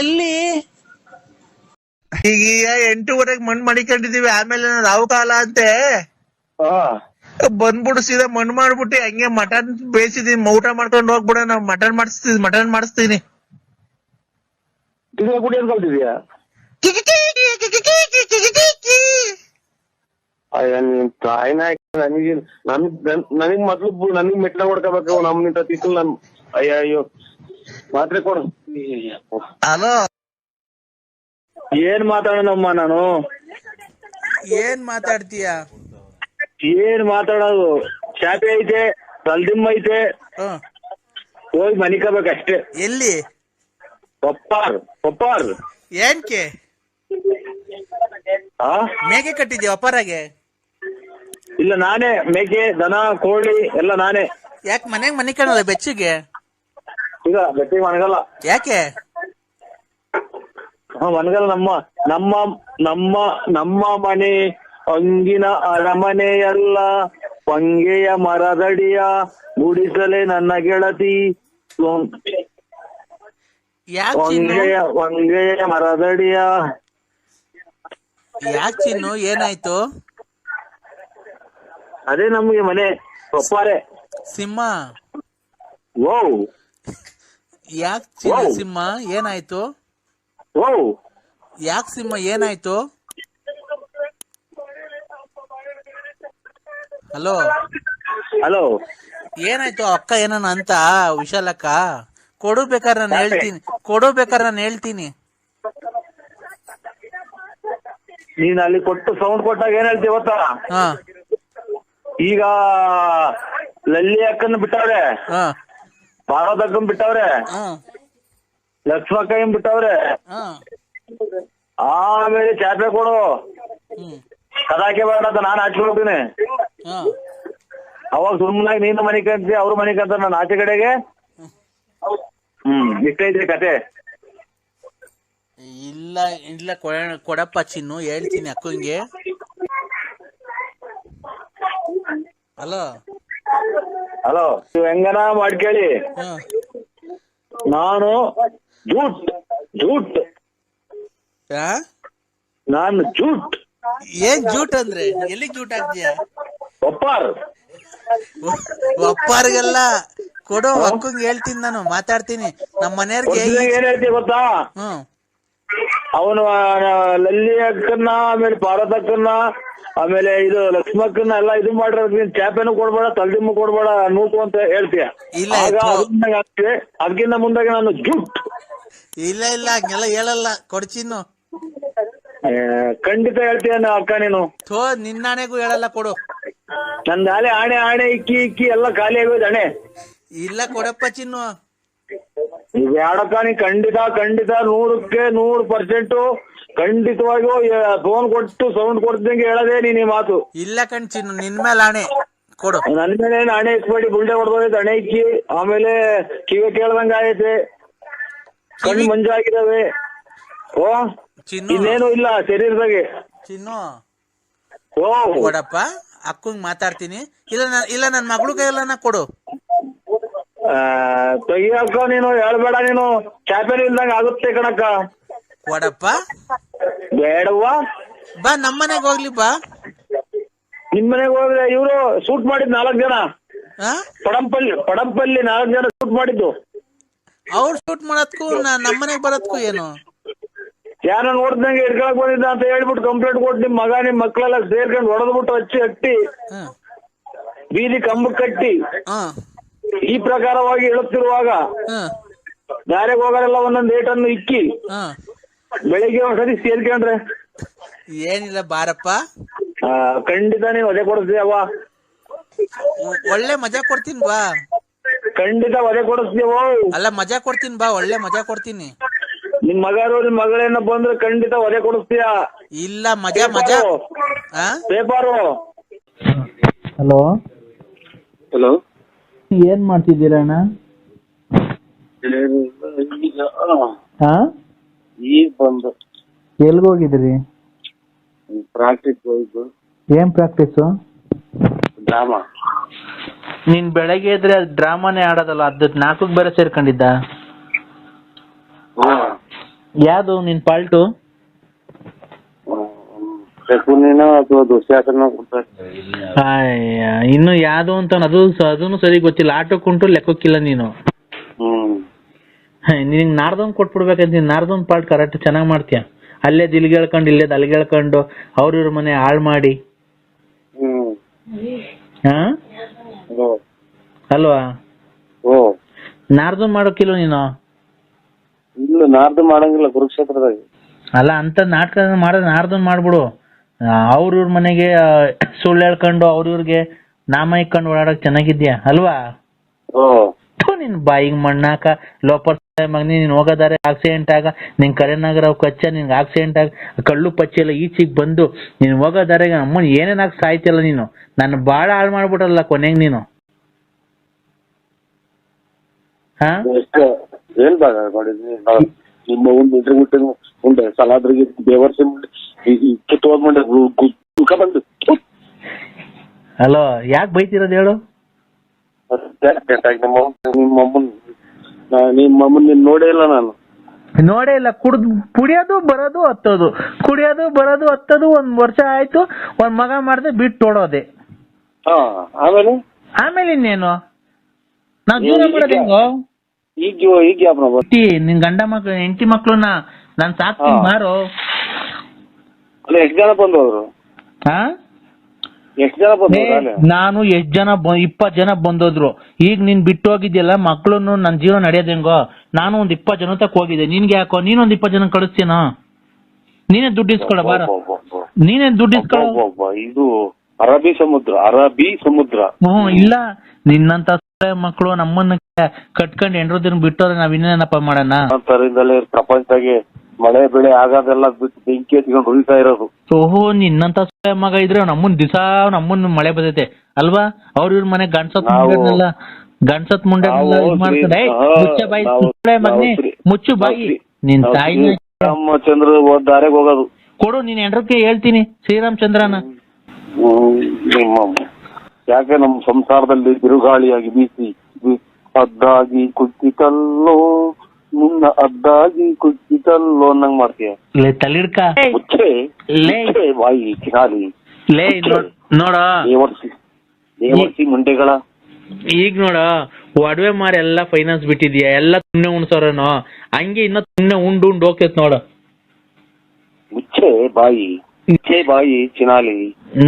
ಎಲ್ಲಿ? ಈಗ ಎಂಟೂವರೆಗೆ ಮಣ್ಣು ಮಡಿಕೊಂಡಿದೀವಿ ಆಮೇಲೆ ರಾವು ಕಾಲ ಅಂತೆ. ಬಂದ್ಬಿಡು ಸೀದಾ ಮಣ್ಣು ಮಾಡ್ಬಿಟ್ಟು ಹಂಗೆ ಮಟನ್ ಬೇಯಿಸಿದೀನಿ ಊಟ ಮಾಡ್ಕೊಂಡು ಹೋಗ್ಬಿಡ ನಾವ್ ಮಟನ್ ಮಾಡಿಸ್ತೀನಿ ಮಟನ್ ಮಾಡಿಸ್ತೀನಿ. ನನಗೆ ನನ್ಗ್ ನನ್- ನನಗ್ ಮೊದ್ಲು ನನಗ್ ಮೆಟ್ಲ ಹೊಡ್ಕೋಬೇಕು ನಮ್ ನಿಂತ ತಿಕ್ಕಲ್ ನಾನು ಅಯ್ಯ ಅಯ್ಯೋ ಮಾತ್ರೆ ಕೊಡು. ಹಲೋ. ಏನ್ ಮಾತಾಡೋಣಮ್ಮ ನಾನು? ಏನ್ ಮಾತಾಡ್ತೀಯ? ಏನ್ ಮಾತಾಡೋದು? ಚಾಪೆ ಐತೆ ತಲ್ದಿಮ್ಮ ಐತೆ. ಹ್ಮ್. ಹೋಗಿ ಮನಿಕಬೇಕಷ್ಟೇ ಎಲ್ಲಿ? ಪಪ್ಪಾರ್ ಪಪ್ಪಾರ್ ಏನ್ಕೆ? ಆ? ಮೇಕೆ ಕಟ್ಟಿದ್ಯಾ ಅಪ್ಪಾರಾಗೆ ಇಲ್ಲ ನಾನೇ ಮೇಕೆ ದನ ಕೋಳಿ ಎಲ್ಲ ನಾನೇ. ಯಾಕೆ ಮನೆಗ್ ಮನೆ ಕಾಣಲ್ಲ ಬೆಚ್ಚಿಗೆ? ಈಗ ಗಟ್ಟಿ ಮನಗಲ್ಲ. ಯಾಕೆ? ಹಾ ಮನಗಲ್ಲ ನಮ್ಮ ನಮ್ಮ ನಮ್ಮ ನಮ್ಮ ಮನೆ ಅಂಗಿನ ಅರಮನೆಯಲ್ಲ ಪಂಗೆಯ ಮರದಡಿಯ ಗುಡಿಸಲೆ ನನ್ನ ಗೆಳತಿ. ವಂಗೆಯ ಮರದಡಿಯ. ಯಾಕೆ ಚಿನ್ನು? ಏನಾಯ್ತು? ಅದೇ ನಮ್ಗೆ ಮನೆ ಒಪ್ಪಾರೆ. ಸಿಂಹ. ಓ ಯಾಕೆ ಚಿನ್ನು. ಸಿಂಹ ಏನಾಯ್ತು? ಓ ಯಾಕ್ ಸಿಂಹ ಏನಾಯ್ತು? ಹಲೋ. ಹಲೋ. ಏನಾಯ್ತು ಅಕ್ಕ ಏನನ ಅಂತ? ವಿಶಾಲಕ್ಕ ಕೊಡು ಬೇಕಾದ್ರೆ ನಾನು ಹೇಳ್ತೀನಿ. ಕೊಡು ಬೇಕಾದ್ರೆ ನಾನು ಹೇಳ್ತೀನಿ. ನೀನ್ ಅಲ್ಲಿ ಕೊಟ್ಟು ಸೌಂಡ್ ಕೊಟ್ಟಾಗ ಏನ್ ಹೇಳ್ತೀವಿ ಗೊತ್ತಾ? ಹಾ. ಈಗ ಲಲ್ಲಿ ಅಕ್ಕನ ಬಿಟ್ಟವ್ರೆ. ಹಾ. ಅಕ್ಕನ್ ಬಿಟ್ಟವ್ರೆ. ಲಕ್ಷ್ಮ ಕೈ ಬಿಟ್ಟವ್ರೆ. ಆಮೇಲೆ ಚಾಪೆ ಕೊಡು. ಕದಾಕೆ ಬೇಡ ಅಂತ ನಾನು ಆಚೆ ಹೋಗ್ತೀನಿ. ಅವಾಗ ಸುಮ್ಮನೆ ನೀನು ಮನೆ ಕಂತಿ ಅವ್ರ ಮನೆ ಕಂತ ನಾನು ಆಚೆ ಕಡೆಗೆ. ಹ್ಮ್ ಇಷ್ಟೈತ್ರಿ ಕತೆ. ಇಲ್ಲ ಇಲ್ಲ ಕೊಡ- ಕೊಡಪ್ಪ ಚಿನ್ನು ಹೇಳ್ತೀನಿ ಅಕ್ಕಂಗೆ. ಹಲೋ ಹಲೋ ನೀವು ಹೆಂಗನ ಮಾಡ್ಕೇಳಿ ಹಾ. ನಾನು ಜೂಟ್ ಜೂಟ್? ನಾನು ಜೂಟ್. ಏನ್ ಜೂಟ್ ಅಂದ್ರೆ? ಎಲ್ಲಿ ಜೂಟ್ ಆಗ್ತೀಯ ಒಪ್ಪಾರ್. ಒಪ್ಪಾರಿಗೆಲ್ಲ ಕೊಡೋ ಹಕ್ಕು ಹೇಳ್ತೀನಿ ನಾನು ಮಾತಾಡ್ತೀನಿ. ನಮ್ಮ ಮನೆಯವ್ರಿಗೆ ಏನ್ ಹೇಳ್ತೀವಿ ಗೊತ್ತಾ? ಹ್ಮ್. ಅವನು ಲಲ್ಲಿ ಅಕ್ಕನ್ನ ಆಮೇಲೆ ಪಾರ್ವತ ಅಕ್ಕನ್ನ ಆಮೇಲೆ ಇದು ಲಕ್ಷ್ಮಕ್ಕನ್ನ ಎಲ್ಲ ಇದು ಮಾಡ್ರಿ ನೀನ್ ಚಾಪೆನೂ ಕೊಡ್ಬೇಡ ತಲ್ದಿಮ್ಮು ಕೊಡ್ಬೇಡ ನೂಕು ಅಂತ ಹೇಳ್ತೀಯ. ಇಲ್ಲ, ಆಗ. ಅದನ್ನ ಅದಕ್ಕಿಂತ ಮುಂದಾಗಿ ನಾನು ಜುಟ್ ಇಲ್ಲ ಇಲ್ಲ ಹಂಗೆಲ್ಲ ಹೇಳಲ್ಲ. ಕೊಡ್ಚಿನ್ನು ಏ, ಖಂಡಿತ ಹೇಳ್ತೀಯ ನಾ ಅಕ್ಕ ನೀನು. ಥೋ ನಿನ್ನಾಣೆಗೂ ಹೇಳಲ್ಲ ಕೊಡು. ನನ್ ಆಲೆ ಆಣೆ ಆಣೆ ಇಕ್ಕಿ ಇಕ್ಕಿ ಎಲ್ಲ ಖಾಲಿ ಆಗೋದ್ ಹಣೆ ಇಲ್ಲ ಕೊಡಪ್ಪ ಚಿನ್ನು. ಈಗ ಯಾಡಕ್ಕ ನೀ ಖಂಡಿತ ಖಂಡಿತ ನೂರಕ್ಕೆ ನೂರು ಪರ್ಸೆಂಟ್ ಖಂಡಿತವಾಗಿಯೂ ಫೋನ್ ಕೊಟ್ಟು ಸೌಂಡ್ ಕೊಡ್ದಂಗೆ ಹೇಳದೆ ನೀನ್ ಈ ಮಾತು. ಇಲ್ಲ ಕಣ್ ಚಿನ್ನು ನಿನ್ ಮೇಲೆ ಆಣೆ ಕೊಡು. ನನ್ ಮೇಲೆ ಏನ್ ಹಣೆ ಇಸ್ಬೇಡಿ ಬುಲ್ಡೆ ಹೊಡೆದೋಯ್ತು ಹಣೆ ಇಕ್ಕಿ ಆಮೇಲೆ ಕಿವಿ ಕೇಳ್ದಂಗ ಆಯ್ತೆ. ಕಣ್ಣು ಮಂಜಾಗಿದಾವೆ. ಓ ಚಿನ್ನು. ಇನ್ನೇನು ಇಲ್ಲ ಶರೀರದಾಗೆ. ಚಿನ್ನು. ಓ. ಕೊಡಪ್ಪ ಅಕ್ಕಂಗ್ ಮಾತಾಡ್ತೀನಿ. ಇಲ್ಲ ನನ್- ಇಲ್ಲ ನನ್ ಮಗಳು ಕೈಯಲ್ಲ ಕೊಡು. ತೆಗಿಯಕ್ಕ ನೀನು ಹೇಳ್ಬೇಡ ನೀನು. ಚಾಪೆಲ್ ಇಲ್ದಂಗ ಆಗುತ್ತೆ ಕಣಕ್ಕ. ಕೊಡಪ್ಪ ಬೇಡವ್ವ. ಬಾ ನಮ್ಮನೆಗ್ ಹೋಗ್ಲಿ ಬಾ. ನಿಮ್ ಮನೆಗೆ ಹೋದ್ರೆ ಇವ್ರು ಸೂಟ್ ಮಾಡಿದ್ ನಾಲ್ಕು ಜನ. ಹಾ ಪಡಂಪಲ್ಲಿ ಪಡಂಪಲ್ಲಿ ನಾಲ್ಕು ಜನ ಸೂಟ್ ಮಾಡಿದ್ದು. ಅವ್ರು ಶೂಟ್ ಮಾಡೋದ್ಕು ನಮ್ಮನೆಗ್ ಬರೋದ್ಕು ಏನು? ಯಾರ ನೋಡ್ದಂಗೆ ಹಿಡ್ಕೊಳಕ್ ಬಂದಿದ್ದ ಅಂತ ಹೇಳ್ಬಿಟ್ಟು ಕಂಪ್ಲೇಂಟ್ ಕೊಟ್ಟು ನಿಮ್ ಮಗ ನಿಮ್ ಮಕ್ಳೆಲ್ಲ ಸೇರ್ಕೊಂಡು ಹೊಡೆದ್ಬಿಟ್ಟು ಹಚ್ಚಿ ಹಟ್ಟಿ ಬೀದಿ ಕಂಬ ಕಟ್ಟಿ ಈ ಪ್ರಕಾರವಾಗಿ ಹೇಳುತ್ತಿರುವಾಗ ಹ್ಮ್ ದಾರಿಗೆ ಹೋಗೋರೆಲ್ಲ ಒಂದೊಂದು ಏಟನ್ನು ಇಕ್ಕಿ ಬೆಳಿಗ್ಗೆ ಒಂದ್ಸತಿ ಸೇರ್ಕೊಂಡ್ರೆ ಏನಿಲ್ಲ ಬಾರಪ್ಪ. ಆ, ಖಂಡಿತ ನೀನ್ ಒದೆ ಕೊಡಿಸ್ತೀಯವ್ವ ಒ- ಒಳ್ಳೆ ಮಜಾ ಕೊಡ್ತೀನಿ ಬಾ. ಖಂಡಿತ ಒದೆ ಕೊಡಿಸ್ತೀವೋ ಅಲ್ಲ ಮಜಾ ಕೊಡ್ತೀನಿ ಬಾ ಒಳ್ಳೆ ಮಜಾ ಕೊಡ್ತೀನಿ. ನಿಮ್ ಮಗರು ನಿಮ್ ಮಗಳೇನ ಬಂದ್ರೆ ಖಂಡಿತ ಒದೆ ಕೊಡಿಸ್ತೀಯ ಇಲ್ಲ ಮಜಾ ಮಜಾ. ಆ? Paper hello. ಹಲೋ. ಏನ್ ಮಾಡ್ತಿದ್ದೀರಾ ಅಣ್ಣ? ಹಾ ಈಗ ಬಂದು. ಎಲ್ಗೋಗಿದ್ರಿ ಪ್ರಾಕ್ಟೀಸ್ ಹೋಯ್ತು ಏನ್ ಪ್ರಾಕ್ಟೀಸು ಡ್ರಾಮಾ ನೀನ್ ಬೆಳಗ್ಗೆ ಇದ್ರೆ ಡ್ರಾಮಾನೇ ಆಡೋದಲ್ಲ ಅದ್ ನಾಲ್ಕಕ್ ಬೇರೆ ಸೇರ್ಕೊಂಡಿದ್ದ? ಯಾವ್ದು ನಿನ್ ಪಾಲ್ಟು ಶಕುನಿನ ಅಥವಾ ದುಶ್ಯಾಸನ ಕೊಡ್ತಾರೆ ಇನ್ನು ಯಾವ್ದು ಅಂತ ಅದು ಅದನ್ನು ಸರಿ ಗೊತ್ತಿಲ್ಲ. ಆಟೋಕ್ಕುಂಟು ಲೆಕ್ಕಕ್ಕಿಲ್ಲ ನೀನು. ಹ್ಮ್. ನಿನಗೆ ನಾರ್ದೊಂದು ಕೊಟ್ಬಿಡ್ಬೇಕಂತ ನೀನ್ ನಾರ್ದೊಂದು ಪಾರ್ಟ್ ಕರೆಕ್ಟ್ ಚೆನ್ನಾಗಿ ಮಾಡ್ತೀಯ? ಅಲ್ಲೇ ದಿಲ್ಗೆ ಹೇಳ್ಕೊಂಡು ಇಲ್ಲೇ ದಲ್ಗೇಳ್ಕೊಂಡು ಅವ್ರ ಇವ್ರ ಮನೆ ಹಾಳ್ ಮಾಡಿ. ಅಲ್ವಾ? ಓ ಮಾಡೋಕಿಲ್ಲ ನೀನು? ಇಲ್ಲ ನಾರ್ದು ಮಾಡಂಗಿಲ್ಲ ಕುರುಕ್ಷೇತ್ರದಾಗ. ಅಲ್ಲ ಅಂತ ನಾಟಕ ಮಾಡೋದ್ ನಾರ್ದು ಮಾಡ್ಬಿಡು. ಅವ್ರ ಇವ್ರ ಮನೆಗೆ ಸುಳ್ಳು ಹೇಳ್ಕೊಂಡು ಅವ್ರ ಇವ್ರಿಗೆ ನಾಮ ಇಕ್ಕೊಂಡು ಓಡಾಡಕ್ ಚೆನ್ನಾಗಿದ್ಯಾ? ಅಲ್ವಾ? ಥು, ನಿನ್ ಬಾಯಿಗೆ ಮಣ್ಣಾಕ ಲೋಪರ್ ಮಗ ನೀನ್ ಹೋಗೋದಾರೆ ಆಕ್ಸಿಡೆಂಟ್ ಆಗ ನಿನ್ ಕರೆನಾಗರ ಕಚ್ಚ ನಿನ್ಗೆ ಆಕ್ಸಿಡೆಂಟ್ ಆಗ ಕಳ್ಳು ಪಚ್ಚೆಲ್ಲ ಈಚಿಗೆ ಬಂದು ನೀನ್ ಹೋಗೋದಾರೆ ಅಮ್ಮ ಏನೇನ್ ಆಗ ಸಾಯ್ತಿಲ್ಲ ನೀನು? ನನ್ನ ಬಾಳ ಹಾಳು ಮಾಡ್ಬಿಟ್ರಲ್ಲ ಕೊನೆಗ್ ನೀನು? ಹಾ? ಏನ್ ನಿಮ್ಮ ಒಂದು ಇದ್ರ ಬಿಟ್ಟು ಉಂಡೆ ಸಲಾದ್ರಿಗೆ ಬಂದು ಹಲೋ ಯಾಕೆ ಬೈತಿರೋದು ಹೇಳು? ನಿಮ್ಮ ನಿಮ್ಮ ಅಮ್ಮನ್ ನಿಮ್ಮ ಅಮ್ಮನ್ ನೀನ್ ನೋಡೇ ಇಲ್ಲ ನಾನು. ನೋಡೇ ಇಲ್ಲ ಕುಡ್ದು ಕುಡಿಯೋದು ಬರೋದು ಹತ್ತೋದು. ಕುಡಿಯೋದು ಬರೋದು ಹತ್ತೋದು ಒಂದ್ ವರ್ಷ ಆಯ್ತು ಒಂದ್ ಮಗ ಮಾಡ್ದೆ ಬಿಟ್ಟು ಓಡೋದೆ ಆಮೇಲೆ? ಆಮೇಲೆ ಇನ್ನೇನು? ನಾವ್ ಜೀವನ ಮಾಡೋದು ಹೆಂಗೋ? ಈಗ ನಿನ್ ಗಂಡ ಮಕ್ಳು ಹೆಂಡತಿ ಮಕ್ಳನ್ನ ನಾನ್ ಸಾಕ್ತೀನಿ ಮಾರು. ಅಲ್ಲ ಎಷ್ಟ್ ಜನ ಬಂದ್ರು ಹಾ ಎಷ್ಟ್ ಜನ ಏ, ಬಂದವ್ರು ನಾನು ಎಷ್ಟ್ ಜನ ಬ- ಇಪ್ಪತ್ ಜನ ಬಂದೋದ್ರು. ಈಗ ನೀನ್ ಬಿಟ್ಟು ಹೋಗಿದ್ಯಲ್ಲ ಮಕ್ಳುನು ನನ್ ಜೀವನ ನಡೆಯೋದ್ ಹೆಂಗೋ? ನಾನು ಒಂದ್ ಇಪ್ಪತ್ ಜನ ತಕ್ ಹೋಗಿದ್ದೆ. ನಿನ್ಗೆ ಯಾಕೋ? ನೀನೊಂದ್ ಇಪ್ಪತ್ ಜನ ಕಳಿಸ್ತೀನ ನೀನೇ ದುಡ್ಡು ಇಸ್ಕೊಳ ಬಾರ. ನೀನೇ ದುಡ್ಡು ಇಸ್ಕೊಳ? ಇದು ಅರಬ್ಬಿ ಸಮುದ್ರ ಅರಬ್ಬಿ ಸಮುದ್ರ. ಹ್ಮ್ ಇಲ್ಲ. ನಿನ್ನಂತ ಮಕ್ಕಳು ನಮ್ಮನ್ನ ಕಟ್ಕೊಂಡ್ ಎಂಡ್ರದಿನ ಬಿಟ್ಟೋದ್ರೆ ನಾವ್ ಇನ್ನೇನಪ್ಪ ಮಾಡೋಣ? ಪ್ರಪಂಚದಾಗೆ ಮಳೆ ಬೆಳೆ ಆಗೋದೆಲ್ಲ ಬಿಟ್ಟು ಬೆಂಕಿ ಎತ್ಕೊಂಡು ಉಳಿತಾ ಇರೋದು. ಓಹೋ ನಿನ್ನಂತ ಸೊಳ್ಳೆ ಮಗ ಇದ್ರೆ ನಮ್ಮನ್ ದಿವಸ ನಮ್ಮನ್ ಮಳೆ ಬದೈತೆ ಅಲ್ವಾ? ಅವ್ರ ಇವ್ರ ಮನೆ ಗಂಡ್ಸತ್ ಮುಂಡೆಲ್ಲ ಗಂಡ್ಸತ್ ಇದ್ ಮಾಡ್ತಾರೆ. ಏಯ್, ಮುಚ್ಚ ಬಾಯಿ ಸುಳ್ಳೆ ಮಗನೇ ಮುಚ್ಚು ಬಾಯಿ. ನಿನ್ ಹೋದ್ ದಾರಿಗೆ ಹೋಗೋದು. ಕೊಡು ನೀನ್ ಹೆಂಡ್ರಕ್ಕೆ ಹೇಳ್ತೀನಿ. ಶ್ರೀರಾಮಚಂದ್ರನ. ಚಂದ್ರನ ನಿಮ್ಮ ಯಾಕೆ ನಮ್ಮ ಸಂಸಾರದಲ್ಲಿ ಬಿರುಗಾಳಿಯಾಗಿ ಬೀಸಿ ಬಿ- ಅದ್ದಾಗಿ ಕುಚ್ಚಿತಲ್ಲೋ ನಿನ್ನ ಅದ್ದಾಗಿ ಕುಚ್ಚಿತಲ್ಲೋ ಅನ್ನಂಗ್ ಮಾಡ್ತೀಯ? ಲೇ ತಲಿಡ್ಕ ಮುಚ್ಚೆ ಲೇ. ಮುಚ್ಚೆ ಬಾಯಿ ಕಿನಾಲಿ ಲೇ ನೋಡ್ ನೋಡ. ದೇವರ್ಸಿ ದೇವರ್ಸಿ ಮುಂಡೆಗಳ. ಈಗ ನೋಡ ಒಡವೆ ಮಾರಿ ಎಲ್ಲಾ ಫೈನಾನ್ಸ್ ಬಿಟ್ಟಿದ್ಯಾ? ಎಲ್ಲ ತುಂಬ ಉಣ್ಸೋರೇನೋ? ಹಂಗೆ ಇನ್ನ ತುಂಬ ಉಂಡು ಉಂಡು ಹೋಗ್ತೈತ್ ನೋಡ. ಮುಚ್ಚೆ ಬಾಯಿ ಮುಚ್ಚೆ ಬಾಯಿ ಚಿನಾಲಿ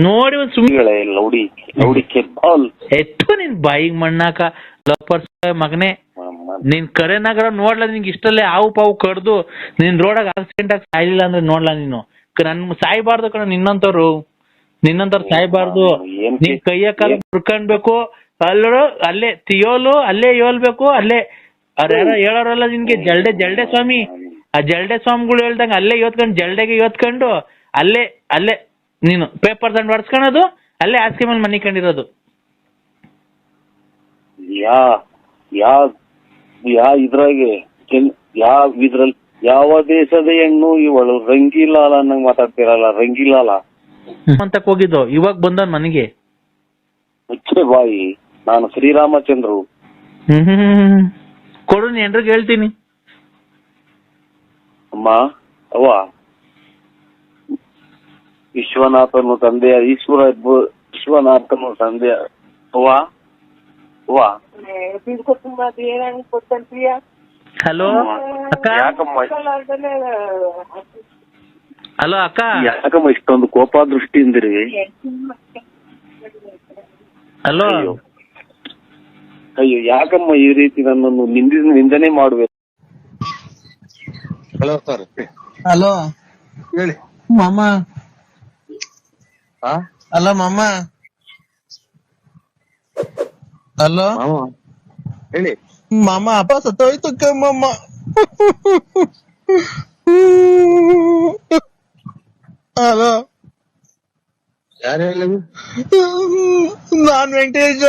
ನೋಡಿ ಒಂದ್ ಸುಮ್ಮನೆ ಸುಮ್ಮಿಗಳೇ ಲೌಡಿ ಲೌಡಿಕೆ ಬಾಲ್. ಎತ್ತು ನಿನ್ ಬಾಯಿಗ್ ಮಣ್ಣಾಕ? ಲೋಪರ್ಸ್ ಮಗನೇ. ನೀನ್ ಕರೆನಗರ ನೋಡ್ಲಾ ನಿನ್ಗೆ ಇಷ್ಟಲ್ಲೇ ಹಾವು ಪಾವು ಕಡ್ದು ನಿನ್ ರೋಡಾಗ ಆಕ್ಸಿಡೆಂಟ್ ಆಗಿ ಸಾಯ್ಲಿಲ್ಲ ಅಂದ್ರೆ ನೋಡ್ಲಾ ನೀನು? ನನ್ ಸಾಯ್ಬಾರ್ದು ಕಣ ನಿನ್ನಂತವ್ರು. ನಿನ್ನಂತವ್ರು ಸಾಯ್ಬಾರ್ದು. ನೀನ್ ಕೈಯ ಕಾಲ ಮುರ್ಕಂಡ್ಬೇಕು ಅಲ್ಲೋ ಅಲ್ಲೇ ತಿಯೋಲು ಅಲ್ಲೇ ಯೋಲ್ಬೇಕು ಅಲ್ಲೇ ಅವ್ರ ಯಾರೋ ಹೇಳೋರಲ್ಲ ನಿನ್ಗೆ ಜಲ್ಡೆ ಜಲ್ಡೆ ಸ್ವಾಮಿ. ಆ ಜಲ್ಡೆ ಸ್ವಾಮಿಗಳು ಹೇಳ್ದಂಗ ಅಲ್ಲೇ ಯೋತ್ಕೊಂಡು ಜಲ್ಡೆಗೆ ಯೋತ್ಕೊಂಡು ಅಲ್ಲೇ ಅಲ್ಲೇ ನೀನು ಪೇಪರ್ ತಂಡ್ ಹೊಡ್ಸ್ಕೊಳೋದು ಅಲ್ಲೇ ಆಸ್ಕೆ ಮೇಲೆ ಮನಿ ಕಂಡಿರೋದು. ಯಾ ಯಾ ಯಾ ಇದ್ರಾಗೆ ಯಾವ ಇದ್ರಲ್ಲಿ ಯಾವ ದೇಶದ ಹೆಣ್ಣು ಇವಳು ರಂಗಿಲಾಲ ಅನ್ನಂಗ್ ಮಾತಾಡ್ತಿರಲ್ಲ ರಂಗಿಲಾಲ? ಅಂತ ಹೋಗಿದ್ದು? ಇವಾಗ ಬಂದ ಮನೆಗೆ? ಮುಚ್ಚೆ ಬಾಯಿ. ನಾನು ಶ್ರೀರಾಮಚಂದ್ರು. ಕೊಡು ನೀ ಹೇಳ್ತೀನಿ. ಅಮ್ಮ ಅವ್ವ. ವಿಶ್ವನಾಥನು ತಂದೆಯ ಈಶ್ವರ ವಿಶ್ವನಾಥನು ತಂದೆಯ ಅವ್ವ. ಅವ್ವ ಹಲೋ ಅಕ್ಕ ಯಾಕಮ್ಮ ಹಲೋ ಅಕ್ಕ ಯಾಕಮ್ಮ ಇಷ್ಟೊಂದು ಕೋಪ ದೃಷ್ಟಿಯಿಂದಿರಿ ಹಲೋ ಅಯ್ಯೋ ಯಾಕಮ್ಮ ಈ ರೀತಿ ನನ್ನನ್ನು ನಿಂದಿ ನಿಂದನೆ ಮಾಡುವೆ ಹಲೋ ಸರ್ ಹಲೋ ಹೇಳಿ ಮಾಮ ಹಾ ಹಲೋ ಮಾಮ ಹಲೋ ಮಾಮ ಹೇಳಿ. ಮಾಮ ಅಪ್ಪ ಸತ್ತೋಯ್ತು ಕಮ್ಮಮ್ಮ ಹಲೋ ಯಾರು ಹೇಳಿದ್ರು ನಾನ್ ವೆಂಕಟೇಶ.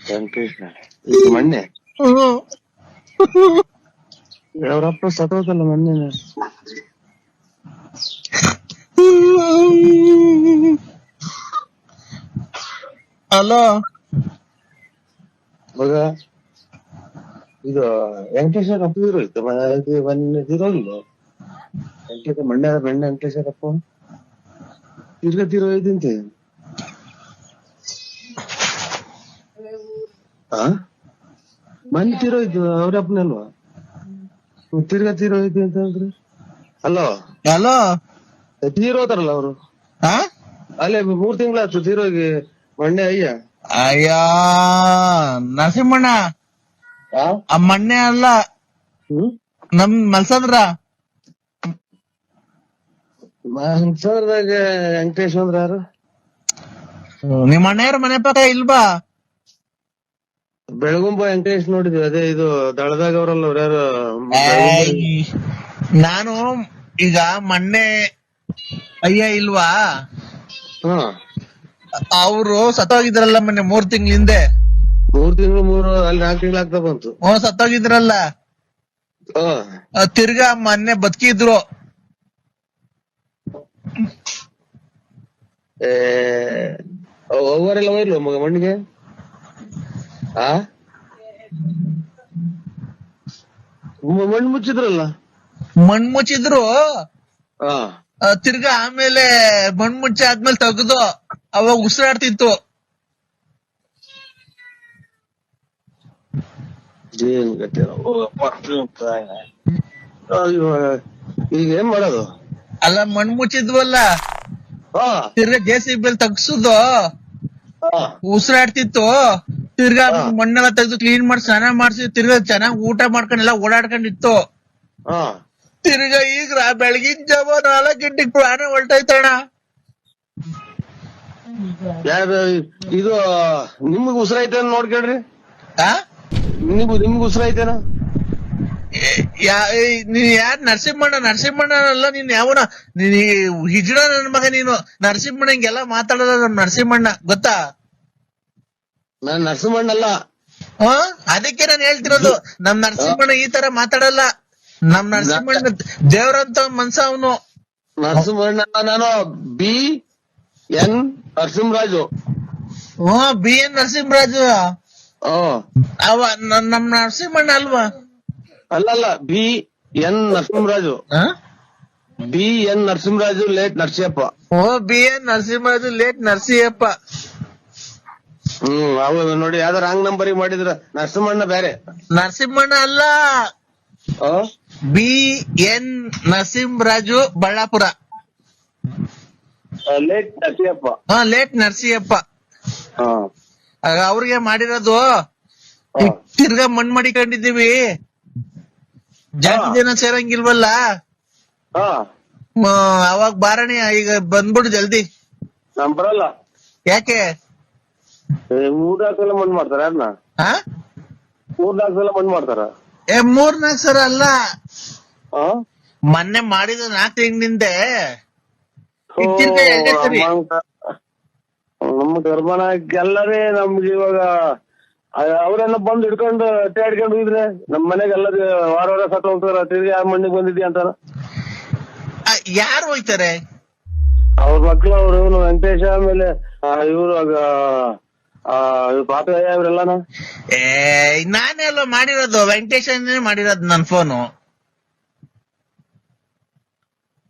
ವೆಂಕಟೇಶ್. ಮೊನ್ನೆ. ಅವರಪ್ಪ ಸತ್ತೋದಲ್ಲ ಮೊನ್ನೆ. ಹಲೋ. ಮಗ ಇದು ವೆಂಕಟೇಶ್ವರಪ್ಪ ಇರೋಯ್ತು ಮೊನ್ನೆ ತಿರೋಗಿಲ್ಲ ವೆಂಕಟೇಶ ಮಂಡ್ಯ ಮಂಡ್ಯ ವೆಂಕಟೇಶ್ವರಪ್ಪ ತಿರ್ಗ ತಿರೋಯ್ದಂತೆ ಆ? ಮೊನ್ನೆ ತಿರೋಯ್ತು ಅವ್ರಪ್ಪನಲ್ವಾ ತಿರ್ಗಾ ತಿರೋಯ್ತು ಅಂತ ಅಂದ್ರೆ. ಹಲೋ. ತೀರೋತಾರಲ್ಲ ಅವರು? ಹಾ ಅಲ್ಲೇ ಮೂರ್ ತಿಂಗಳಾಯ್ತು ತೀರೋಗಿ ಮಂಡ್ಯ ಅಯ್ಯ? ಅಯ್ಯ ನರಸಿಂಹಣ್ಣ. ಆ? ಮಣ್ಣೆ ಅಲ್ಲ. ಹ್ಮ್? ನಮ್ ಮಲ್ಸಂದ್ರ. ಮಲ್ಸಂದ್ರದಾಗ ವೆಂಕಟೇಶ್ ಅಂದ್ರ ಯಾರು? ನಿಮ್ಮ ಅಣ್ಣಯ್ಯರ ಮನೆ ಪಕ್ಕ ಇಲ್ವಾ? ಬೆಳಗುಂಬ ವೆಂಕಟೇಶ್ ನೋಡಿದ್ವಿ ಅದೇ ಇದು ದಳದಾಗ ಅವ್ರಲ್ಲ ಅವ್ರ ಯಾರು? ನಾನು ಈಗ ಮೊನ್ನೆ ಅಯ್ಯ ಇಲ್ವಾ? ಹಾ. ಅವರು ಸತ್ತೋಗಿದ್ರಲ್ಲ ಮೊನ್ನೆ ಮೂರ್ ತಿಂಗಳ ಹಿಂದೆ? ಮೂರ್ ತಿಂಗಳು ಮೂರು ಅಲ್ಲಿ ನಾಲ್ಕು ತಿಂಗಳು ಆಗ್ತಾ ಬಂತು. ಹ್ಮ್ ಸತ್ತೋಗಿದ್ರಲ್ಲ? ಆ, ತಿರ್ಗಾ ಮೊನ್ನೆ ಬದುಕಿದ್ರು. ಏ ಅವರೆಲ್ಲ ಹೋಯ್ಲು ಮಗ ಮಣ್ಣಿಗೆ? ಆ? ಮ- ಮಣ್ಣು ಮುಚ್ಚಿದ್ರಲ್ಲ? ಮಣ್ಣು ಮುಚ್ಚಿದ್ರು. ಹಾ. ಆ, ತಿರ್ಗಾ ಆಮೇಲೆ ಮಣ್ಣು ಮುಚ್ಚಿ ಆದ್ಮೇಲೆ ತೆಗ್ದು. ಅವಾಗ ಉಸಿರಾಡ್ತಿತ್ತು. ಈಗ ಏನ್ ಮಾಡೋದು? ಅಲ್ಲ ಮಣ್ ಮುಚ್ಚಿದ್ವಲ್ಲ? ತಿರ್ಗಾ ಜೆ ಸಿ ಬಿ ತಗ್ಸುದು. ಉಸಿರಾಡ್ತಿತ್ತು. ತಿರ್ಗಾ ಮಣ್ಣೆಲ್ಲ ತೆಗ್ದು ಕ್ಲೀನ್ ಮಾಡಿ ಸ್ನಾನ ಮಾಡ್ಸಿ ತಿರ್ಗಾ ಚೆನ್ನಾಗ್ ಊಟ ಮಾಡ್ಕೊಂಡ್ ಎಲ್ಲ ಓಡಾಡ್ಕೊಂಡಿತ್ತು. ಹಾ. ತಿರ್ಗಾ ಈಗ ಬೆಳಗಿನ ಜಾವ ನಾಲ್ಕು ಗಂಟೆಗೆ ಪ್ರಾಣ ಹೊಲ್ಟೈತಣ್ಣ ಯಾರು ಇದು ನಿಮ್ಗ್ ಉಸಿರೈತೆ ನೋಡ್ಕೇಳ್ರಿ? ನಿಮ್ಗೂ ನಿಮ್ಗ್ ಏ, ನೀನ್ ಯಾರ್ ನರಸಿಂಹಣ್ಣ? ನರಸಿಂಹಣ್ಣ ಅಲ್ಲ ನೀನ್ ಯಾವನ? ನೀನ್ ಹಿಜಡ ನನ್ ಮಗ ನೀನು. ನರಸಿಂಹಣ್ಣ ಹಿಂಗೆಲ್ಲ ಮಾತಾಡೋದ ನಮ್ ನರಸಿಂಹಣ್ಣ. ಗೊತ್ತಾ? ನಾನ್ ನರಸಿಂಹಣ್ಣಲ್ಲ. ಹ? ಅದಕ್ಕೆ ನಾನು ಹೇಳ್ತಿರೋದು. ನಮ್ ನರಸಿಂಹಣ್ಣ ಈ ತರ ಮಾತಾಡಲ್ಲ. ನಮ್ ನರಸಿಂಹಣ್ಣ ದೇವ್ರಂತ ಮನ್ಸ ಅವನು. ನರಸಿಂಹಣ್ಣ ನಾನು ಬಿ ಎನ್ ನರಸಿಂಹರಾಜು. ಹ್ಮ್ ಬಿ ಎನ್ ನರಸಿಂಹರಾಜು. ಅವ ನಮ್ ನರಸಿಂಹಣ್ಣ ಅಲ್ವಾ? ಅಲ್ಲಲ್ಲ ಬಿ ಎನ್ ನರಸಿಂಹರಾಜು. ಹ? B N Narasimharaju late Narasiyappa. ಓ B N Narasimharaju late Narasiyappa. ಹ್ಮ್ ಅವ ನೋಡಿ ಯಾವ್ದು ರಾಂಗ್ ನಂಬರ್ ಮಾಡಿದ್ರ ನರಸಿಂಹಣ್ಣ ಬೇರೆ. ನರಸಿಂಹಣ್ಣ ಅಲ್ಲ. B N Narasimharaju Ballapura. Late Narasiyappa ಹಾ ಲೇಟ್ ನರಸಿಯಪ್ಪ ಹಾ. ಆಗ ಅವ್ರಿಗೆ ಮಾಡಿರೋದು ಈಗ ತಿರ್ಗಾ ಮಣ್ ಮಾಡಿಕೊಂಡಿದ್ದೀವಿ. ಜಾಸ್ತಿ ಜನ ಸೇರಂಗಿಲ್ವಲ್ಲ? ಹಾ. ಮ, ಅವಾಗ ಬಾರಣಿ ಈಗ ಬಂದ್ಬಿಡು ಜಲ್ದಿ. ನಾನ್ ಬರಲ್ಲ. ಯಾಕೆ? ಮೂರ್ನಾಲ್ಕು ಸಲ ಮಣ್ಣು ಮಾಡ್ತಾರ ಯಾರನ್ನ ಹಾ? ಮೂರ್ನಾಲ್ಕು ಸಲ ಮಣ್ಣು ಮಾಡ್ತಾರ? ಏ ಮೂರ್ ನಾಲ್ಕು ಸರ ಅಲ್ಲ. ಹಾ. ಮೊನ್ನೆ ಮಾಡಿದ ನಾಲ್ಕು ತಿಂಗಳಿಂದೆ. ಈಗ ತಿರ್ಗಾ ಎರಡನೇ ಸರಿ. ನಮ್ಮ ಗರ್ಭನ ಎಲ್ಲರೇ ನಮ್ಗೆ ಇವಾಗ ಅವರೆಲ್ಲ ಬಂದು ಹಿಡ್ಕೊಂಡು ಅಟ್ಟಾಡ್ಕೊಂಡು ಹೋಗಿದ್ರೆ ನಮ್ ಮನೆಗೆ ಎಲ್ಲ ವಾರ ವಾರ ಸತ್ತು ಹೋಗ್ತಾರ ತಿರ್ಗಿ ಯಾರ ಮಣ್ಣಿಗೆ ಬಂದಿದ್ಯಾ ಅಂತಾರ ಯಾರು ಹೋಯ್ತಾರೆ? ಅವ್ರ ಮಕ್ಳು ಅವ್ರು ವೆಂಕಟೇಶ ಆಮೇಲೆ ಇವ್ರು ಪಾಪಯ್ಯ ಇವ್ರೆಲ್ಲಾನ? ಏ ನಾನೇ ಅಲ್ಲ ಮಾಡಿರೋದು ವೆಂಕಟೇಶನ್ನೇ ಮಾಡಿರೋದು ನನ್ ಫೋನು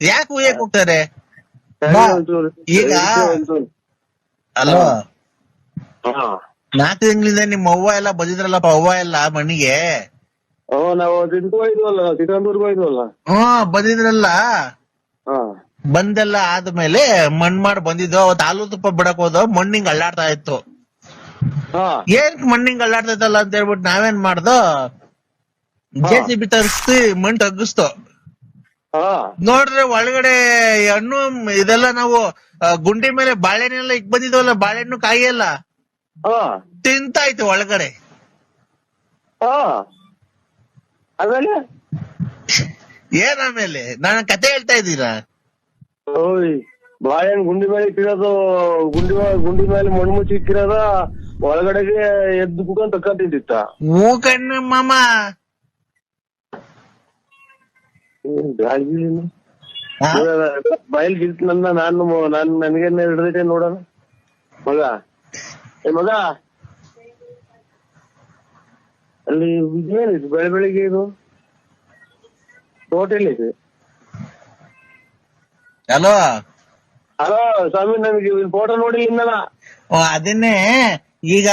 ಯಾಕೆ ಉಯ್ಯಕ್ ಹೋಗ್ತಾರೆ. ಈಗ ಅಲ್ವಾ ನಾಲ್ಕು ತಿಂಗಳಿಂದ ನಿಮ್ಮ ಅವ್ವ ಎಲ್ಲ ಬಂದಿದ್ರಲ್ಲಪ್ಪ ಅವ್ವ ಎಲ್ಲ ಮಣ್ಣಿಗೆ ನಾವು ಹ್ಮ್ ಬಂದಿದ್ರಲ್ಲ? ಬಂದೆಲ್ಲ ಆದ್ಮೇಲೆ ಮಣ್ ಮಾಡಿ ಬಂದಿದ್ದು ಅವತ್ ಹಾಲು ತುಪ್ಪ ಬಿಡಕ್ ಹೋದ ಮಣ್ಣಿಂಗ್ ಅಲ್ಲಾಡ್ತಾ ಇತ್ತು. ಏನ್ ಮಣ್ಣಿಂಗ್ ಅಳ್ಳಾಡ್ತೈತಲ್ಲ ಅಂತ ಹೇಳ್ಬಿಟ್ಟು ನಾವೇನ್ ಮಾಡ್ದೋ? ಜೆ ಸಿ ಬಿ ತರಿಸ್ತಿ ಮಣ್ ತಗ್ಗಿಸ್ತು. ನೋಡ್ರೆ ಒಳಗಡೆ ಹಣ್ಣು ಇದೆಲ್ಲ ನಾವು ಗುಂಡಿ ಮೇಲೆ ಬಾಳೆಹಣ್ಣೆಲ್ಲ ಇಕ್ ಬಂದಿದ್ವಲ್ಲ ಬಾಳೆಹಣ್ಣು ಕಾಯಿ ಎಲ್ಲ ತಿಂತಾಯ್ತು ಒಳಗಡೆ. ಆಮೇಲೆ? ಏನ್ ಆಮೇಲೆ? ನಾನು ಕತೆ ಹೇಳ್ತಾ ಇದ್ದೀರಾ? ಓಯ್ ಬಾಳೆಹಣ್ಣು ಗುಂಡಿ ಮೇಲೆ ಇಟ್ಟಿರೋದು ಗುಂಡಿ ಗುಂಡಿ ಮೇಲೆ ಮಣ್ಣು ಮುಚ್ಚಿ ಇಟ್ಟಿರೋದ ಒಳಗಡೆಗೆ ಎದ್ದು ಕುತ್ಕೊಂಡ್ ತಕ್ಕಂತಿದ್ದಿತ್ತ ಹೂ ಕಣ್ಣು ಮಾಮ? ಬಯಲ್ ಗಿಲ್ತ್ ನನ್ನ ನಾನು ನಾನು ನಾನ್ ನನಗೇನೆ ಹಿಡಿದೈತೆ ನೋಡೋಣ. ಮಗ. ಏ ಮಗ. ಅಲ್ಲಿ ಏನಿದೆ ಬೆಳೆ ಬೆಳಿಗ್ಗೆ ಇದು? ಹೋಟೆಲ್ ಇದೆ. ಹಲೋ ಹಲೋ ಸ್ವಾಮಿ ನನ್ಗೆ ಫೋಟೋ ನೋಡಿ ಇನ್ನಲ್ಲ ಅದನ್ನೇ. ಈಗ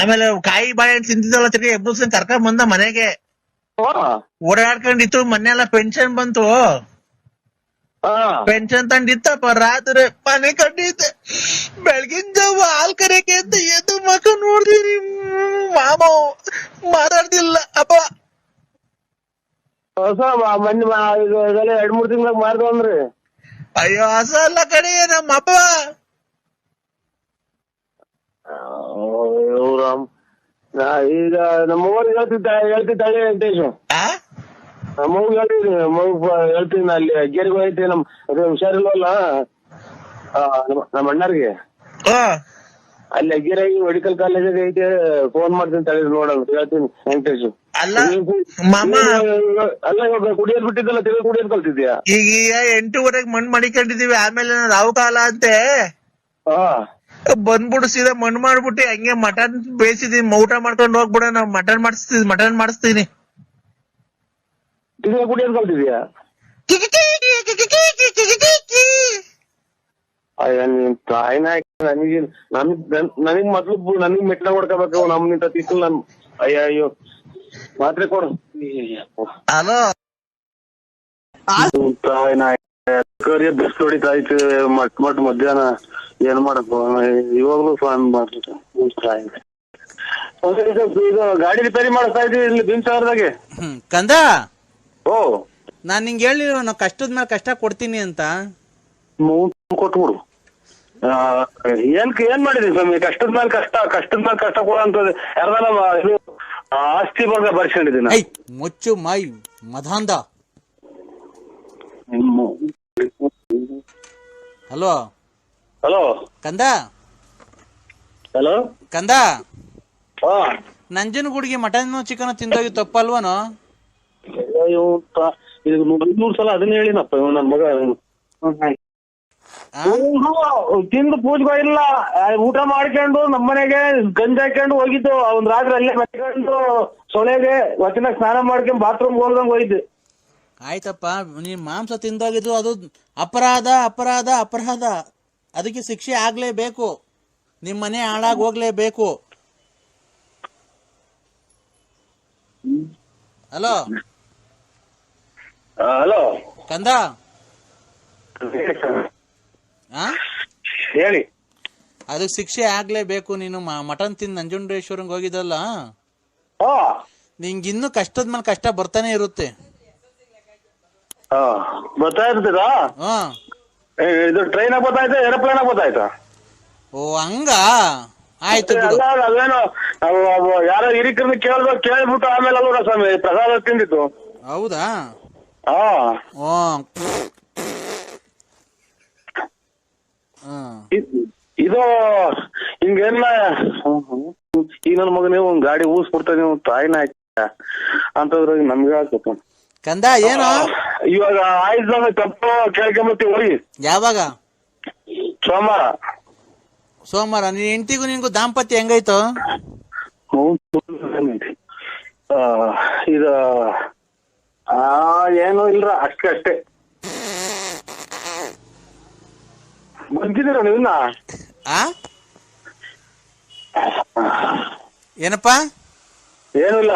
ಆಮೇಲೆ ಕಾಯಿ ಬಾಳೆಹಣ್ಣು ತಿಂತಿದ್ದಲ್ಲ ತಿರ್ಗಿ ಎಬ್ಬರ್ಸ್ಕೊಂಡ್ ಕರ್ಕೊಂಡ್ ಬಂದ ಮನೆಗೆ. ಓಡಾಡ್ಕೊಂಡಿತ್ತು ಮೊನ್ನೆ ಎಲ್ಲ ಪೆನ್ಷನ್ ಬಂತು ಪೆನ್ಷನ್ ತಂದಿತ್ತಪ್ಪ ರಾತ್ರಿ ಮನೆ ಕಟ್ಟಿದ್ದೆ ಬೆಳಗಿನ ಜಾವ ಹಾಲ್ ಕರೆಯಕ್ಕೆ ಅಂತ ಎದ್ದು ಮಕ್ಕ ನೋಡ್ತೀರಿ ಮಾಮ ಮಾತಾಡ್ತಿಲ್ಲ ಅಪ್ಪ. ಹೊಸ ಮೊನ್ನೆ ಎರಡ್ ಮೂರ್ ತಿಂಗಳಾಗ ಮಾರ್ದು ಅಂದ್ರಿ. ಅಯ್ಯೋ ಹಸ ಅಲ್ಲ ಕಡೆ ನಮ್ಮ ಅಪ್ಪ ರಾಮ್ ಈಗ ನಮ್ಮ ಊರಿಗೆ ಹೇಳ್ತಿದ್ದ ಹೇಳ್ತಿದ್ದಾಳೆ ವೆಂಕಟೇಶ್. ಆ? ನಮ್ಮ ಮಗು ಹೇಳ್ತೀನಿ ನಮ್ಮವ್ ಹೇಳ್ತೀನಿ ಅಲ್ಲಿ ಗೆರಿಗೆ ಐತಿ ನಮ್ ಅದೇ ಹುಷಾರಿಲ್ವಲ್ಲ? ನಮ್ಮ- ಅಣ್ಣರಿಗೆ. ಅಲ್ಲಿ ಅಗ್ಗಿರಾಗಿ ಮೆಡಿಕಲ್ ಕಾಲೇಜ್ ಐತೆ ಫೋನ್ ಮಾಡ್ತೀನಿ ತಳಿ ನೋಡೋಣ ಹೇಳ್ತೀನಿ ವೆಂಕಟೇಶ್. ಅಲ್ಲ ಅಲ್ಲ ಇವಾಗ ಕುಡಿಯೋದ್ ಬಿಟ್ಟಿದ್ದಲ್ಲ ತಿರುಗಿ ಕುಡಿಯೋದ್ ಕಲ್ತಿದ್ಯಾ? ಈಗ ಎಂಟೂವರೆಗೆ ಮಣ್ಣು ಮಡಿಕೊಂಡಿದೀವಿ ಆಮೇಲೆ ರಾವ್ ಕಾಲ ಅಂತೆ. ಹಾ ಬಂದ್ಬಿಡು ಸೀದಾ ಮಣ್ಣು ಮಾಡ್ಬಿಟ್ಟು ಹಂಗೆ ಮಟನ್ ಬೇಯಿಸಿದೀನಿ ಊಟ ಮಾಡ್ಕೊಂಡು ಹೋಗ್ಬಿಡ ನಾವ್ ಮಟನ್ ಮಾಡಿಸ್ತೀವಿ ಮಟನ್ ಮಾಡಿಸ್ತೀನಿ. ನನಗೆ ನನ್ಗ್ ನನ್- ನನಗ್ ಮೊದ್ಲು ನನಗ್ ಮೆಟ್ಲ ಹೊಡ್ಕೋಬೇಕು ನಮ್ ನಿಂತ ತಿಕ್ಕಲ್ ನನ್ ಅಯ್ಯ ಅಯ್ಯೋ. ಮಾತ್ರೆ ಕೊಡು. ಹಲೋ ತಾಯಿನ ಕರಿಯ ಬೆಸ್ಟ್ ಹೊಡಿತಾಯ್ತು ಮಟ್ ಮಟ್ ಮಧ್ಯಾಹ್ನ. ಏನ್ ಮಾಡಕ್ ಇವಾಗ್ಲೂ ಫೋನ್ ಮಾಡ್ತಾರೆ ಇದು ಗಾಡಿ ರಿಪೇರಿ ಮಾಡಿಸ್ತಾ ಇದ್ದೀವಿ ಇಲ್ಲಿ ಬಿಮ್ ಹ್ಮ್ ಕಂದ? ಓ. ನಾನ್ ನಿಂಗೆ ಹೇಳಿರೋ ನಾವು ಕಷ್ಟದ ಮೇಲೆ ಕಷ್ಟ ಕೊಡ್ತೀನಿ ಅಂತ. ಕೊಟ್ಬಿಡು ಆ, ಏನ್ ಏನ್ ಮಾಡಿದ್ರಿ ಸ್ವಾಮಿ? ಕಷ್ಟದ ಮೇಲೆ ಕಷ್ಟ ಕಷ್ಟದ ಮೇಲೆ ಕಷ್ಟ ಕೊಡೋಂಥದ್ದು ಯಾರ್ದಾನ ಇದು ಆ, ಆಸ್ತಿ ಬಗ್ಗೆ ಬರ್ಸ್ಕೊಂಡಿದ್ದೀನಿ ಐ ಮುಚ್ಚು ಮೈ ಮಧಾಂದ ಹಲೋ? ಹಲೋ. ಕಂದ? ಹಲೋ. ಕಂದ? ಹಾ. ನಂಜನಗೂಡಿಗೆ ಮಟನ್ ಚಿಕನ್ ತಿಂದೋಗಿ ತಪ್ಪಲ್ವನು? ಅಯ್ಯೋ ಇದು ಸಲ ಅದನ್ನ ಹೇಳಿನಪ್ಪ ಇವ್ ನನ್ ಮಗ. ತಿಂದು ಪೂಜ್ಗ ಇಲ್ಲ. ಊಟ ಮಾಡ್ಕೊಂಡು ನಮ್ಮನೆಗೆ ಗಂಜಿ ಹಾಕೊಂಡು ಹೋಗಿದ್ದು. ಒಂದ್ ರಾತ್ರಿ ಅಲ್ಲೇ ಮತ್ಕೊಂಡು ಸೊಳೆಗೆ ವಚನ ಸ್ನಾನ ಮಾಡ್ಕೊಂಡು ಬಾತ್ರೂಮ್ ಹೋಗ್ದಂಗ್ ಹೋಯ್ತು ಆಯ್ತಪ್ಪ ನೀನ್ ಮಾಂಸ ತಿಂದೋಗಿದ್ದು ಅದು ಅಪರಾಧ ಅಪರಾಧ ಅಪರಾಧ. ಅದಕ್ಕೆ ಶಿಕ್ಷೆ ಆಗ್ಲೇಬೇಕು. ನಿಮ್ ಮನೆ ಹಾಳಾಗಿ ಹೋಗ್ಲೇಬೇಕು. ಹಲೋ. ಹಲೋ. ಕಂದ. ಹೇಳಿ. ಅದಕ್ಕೆ ಶಿಕ್ಷೆ ಆಗ್ಲೇಬೇಕು. ನೀನು ಮಟನ್ ತಿಂದು ನಂಜುಂಡೇಶ್ವರಂಗ್ ಹೋಗಿದಲ್ಲ ಹಾ. ನಿಂಗೆ ಇನ್ನೂ ಕಷ್ಟದ ಮೇಲೆ ಕಷ್ಟ ಬರ್ತಾನೆ ಇರುತ್ತೆ. ಹಾ. ಬರ್ತಾ ಇರ್ತೀರಾ ಹಾ. ಏ, ಇದು ಟ್ರೈನ್ ಆಗಿ ಗೊತ್ತಾಯ್ತಾ ಏರೋಪ್ಲೇನ್ ಆಗಿ ಗೊತ್ತಾಯ್ತಾ ಓ ಹಂಗ? ಆಯ್ತು ಬಿಡು. ಅಲ್ಲ ಅಲ್ಲ, ಅಲ್ಲೇನೋ ಅವು ಯಾರೋ ಹಿರಿಕರನ್ನ ಕೇಳ್ಬೇಕು ಕೇಳ್ಬಿಟ್ಟು ಆಮೇಲೆ ಅಲ್ವ ಸ್ವಾಮಿ ಪ್ರಸಾದ ತಿಂದಿತ್ತು ಹೌದಾ? ಹಾ. ಓ ಹ್ಮ್. ಇ- ಇದು ಹಿಂಗೇನ ಈ ನನ್ನ ಮಗನೇ ಒಂದ್ ಗಾಡಿ ಊಸ್ಬಿಡ್ತಾ ನೀವು ತಾಯಿನ ಅಂತಂದ್ರೆ ನಮ್ಗೆ ಆಗ್ಬೇಕು. ಕಂದ ಏನು? ಇವಾಗ ಆಯ್ತು ತಪ್ಪು ಕೇಳ್ಕೊಂಬತ್ತಿ ಹೋಗಿ. ಯಾವಾಗ? ಸೋಮವಾರ. ಸೋಮವಾರ. ನಿನ್ ಹೆಂಡತಿಗೂ ನಿನ್ಗೂ ದಾಂಪತ್ಯ ಹೆಂಗಾಯ್ತು ಆ, ಇದು ಆ ಏನು ಇಲ್ರ ಅಷ್ಟೇ ಅಷ್ಟೇ. ಬಂದಿದ್ದೀರ ನೀವಿನ್ನ ಆ. ಏನಪ್ಪ? ಏನೂ ಇಲ್ಲ.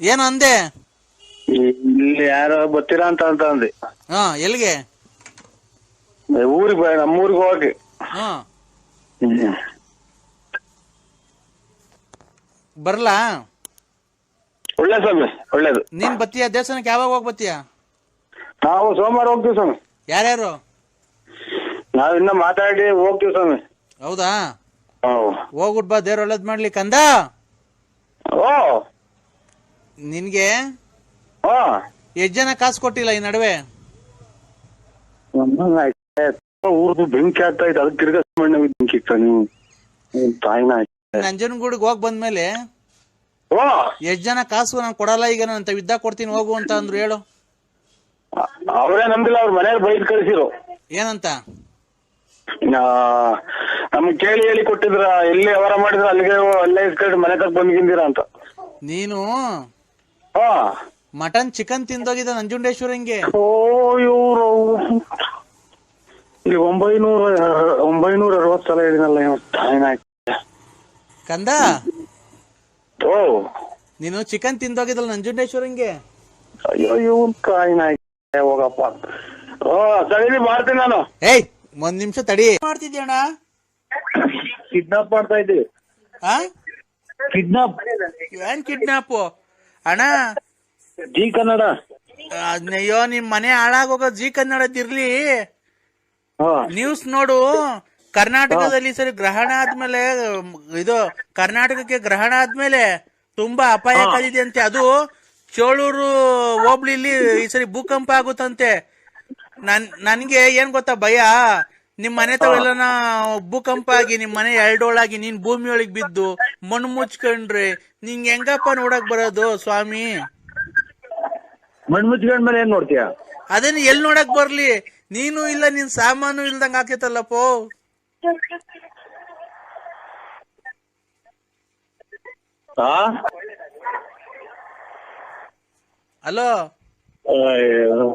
ಏನು ಅಂದೆ? ಇಲ್ಲಿ ಯಾರೋ ಬರ್ತೀರಾ ಅಂತ ಅಂತ ಅಂದೆ ಹಾ ಎಲ್ಲಿಗೆ? ಊರಿಗೆ ನಮ್ಮ ಊರಿಗೆ ಹೋಗಕ್ಕೆ ಹಾ. ಬರ್ಲಾ? ಒಳ್ಳೆ ಸ್ವಾಮಿ ಒಳ್ಳೇದು. ನೀನ್ ಬತ್ತೀಯ ದೇವಸ್ಥಾನಕ್ಕೆ ಯಾವಾಗ ಹೋಗ್ ಬತ್ತೀಯ ನಾವು ಸೋಮವಾರ ಹೋಗ್ತೀವಿ ಸ್ವಾಮಿ. ಯಾರ್ಯಾರು? ನಾವ್ ಇನ್ನ ಮಾತಾಡಿ ಹೋಗ್ತೀವಿ ಸ್ವಾಮಿ. ಹೌದಾ? ಹೌ. ಹೋಗ್ಬಿಟ್ ಬಾ ದೇವ್ರ ಒಳ್ಳೇದ್ ಮಾಡ್ಲಿ ಕಂದ. ಓ. ನಿನ್ಗೆ? ಎಷ್ಟ್ ಜನ ಕಾಸು ಕೊಟ್ಟಿಲ್ಲ ಈ ನಡುವೆ? ಊರ್ದು ಬೆಂಕಿ ಆಗ್ತಾ ಇದೆ. ಅದಕ್ಕೆ ತಿರ್ಗಾ ಮಣ್ಣು ಬೆಂಕಿ ನೀವು. ನಿಮ್ ತಾಯಿನ ನಂಜನಗೂಡಿಗೆ ಹೋಗ್ ಬಂದ್ಮೇಲೆ ಎಷ್ಟ್ ಜನ ಕಾಸು ನಾನು ಕೊಡಲ್ಲ ಈಗ ನಾನು ಅಂತ ವಿದ್ಯಾ ಕೊಡ್ತೀನಿ ಹೋಗು ಅಂತ ಅಂದ್ರು ಹೇಳು. ಅವರೇ ನಂಬಿಲ್ಲ ಅವ್ರ ಮನೇಲಿ ಬೈದ್ ಕಳ್ಸಿರು. ಏನಂತ? ನಮ್ಗೆ ಕೇಳಿ ಹೇಳಿ ಕೊಟ್ಟಿದ್ರ ಎಲ್ಲಿ ಅವರ ಮಾಡಿದ್ರ ಅಲ್ಲಿಗೆ ಅಲ್ಲೇ ಇಸ್ಕೊಂಡು ಮನೆ ತಗ ಬಂದ್ಗಿಂದಿರ ಅಂತ. ನೀನು ಹಾ. ಮಟನ್ ಚಿಕನ್ ತಿಂದೋಗಿದ್ದ ನಂಜುಂಡೇಶ್ವರಂಗೆ ಓ ಇವ್ರು ಇಲ್ಲಿ ಒಂಬೈನೂರ ಒಂಬೈನೂರ ಅರವತ್ತು ಸಲ ಹೇಳಿನಲ್ಲ ಕಂದ? ಓ. ನೀನು ಚಿಕನ್ ತಿಂದೋಗಿದ್ದಲ್ಲ ನಂಜುಂಡೇಶ್ವರಂಗೆ ಅಯ್ಯೋ ಇವನ್ ಕಾಯಿನಾಯ್ತು ಹೋಗಪ್ಪ. ಓ ಸರಿ ಮಾಡ್ತೀನಿ ನಾನು. ಏಯ್ ಒಂದ್ ನಿಮಿಷ ತಡಿ. ಮಾಡ್ತಿದ್ಯಣ್ಣ ಕಿಡ್ನಾಪ್ ಮಾಡ್ತಾ ಇದ್ದೀವಿ. ಆ? ಕಿಡ್ನಾಪ್. ಏನ್ ಕಿಡ್ನಾಪ್? ಅಣ್ಣ ಜಿ ಕನ್ನಡ? ಅಯ್ಯೋ ನಿಮ್ ಮನೆ ಹಾಳಾಗೋಗ ಜಿ ಕನ್ನಡದಿರ್ಲಿ ನ್ಯೂಸ್ ನೋಡು ಕರ್ನಾಟಕದಲ್ಲಿ ಸರಿ ಗ್ರಹಣ ಆದ್ಮೇಲೆ ಇದು ಕರ್ನಾಟಕಕ್ಕೆ ಗ್ರಹಣ ಆದ್ಮೇಲೆ ತುಂಬಾ ಅಪಾಯಕಾರಿದೆ ಅಂತೆ. ಅದು ಚೋಳೂರು ಹೋಬ್ಳಿಲಿ ಈ ಸರಿ ಭೂಕಂಪ ಆಗುತ್ತಂತೆ. ನನ್ ನನ್ಗೆ ಏನ್ ಗೊತ್ತಾ ಭಯ? ನಿಮ್ ಮನೆ ತವೆಲ್ಲನ ಭೂಕಂಪ ಆಗಿ ನಿಮ್ ಮನೆ ಎರಡೋಳಾಗಿ ನೀನ್ ಭೂಮಿಯೊಳಗೆ ಬಿದ್ದು ಮಣ್ಣು ಮುಚ್ಕೊಂಡ್ರಿ ನಿಂಗ್ ಹೆಂಗಪ್ಪ ನೋಡಕ್ ಬರೋದು ಸ್ವಾಮಿ? ಮಣ್ಣು ಮುಚ್ಕೊಂಡ್ ಮೇಲೆ ಏನ್ ನೋಡ್ತೀಯ? ಅದನ್ನ ಎಲ್ ನೋಡಕ್ ಬರ್ಲಿ? ನೀನು ಇಲ್ಲ ನಿನ್ ಸಾಮಾನು ಇಲ್ದಂಗ ಆಕೈತಲ್ಲಪ್ಪೋ. ಹಾ ಹಲೋ ಅಯ್ಯೋ.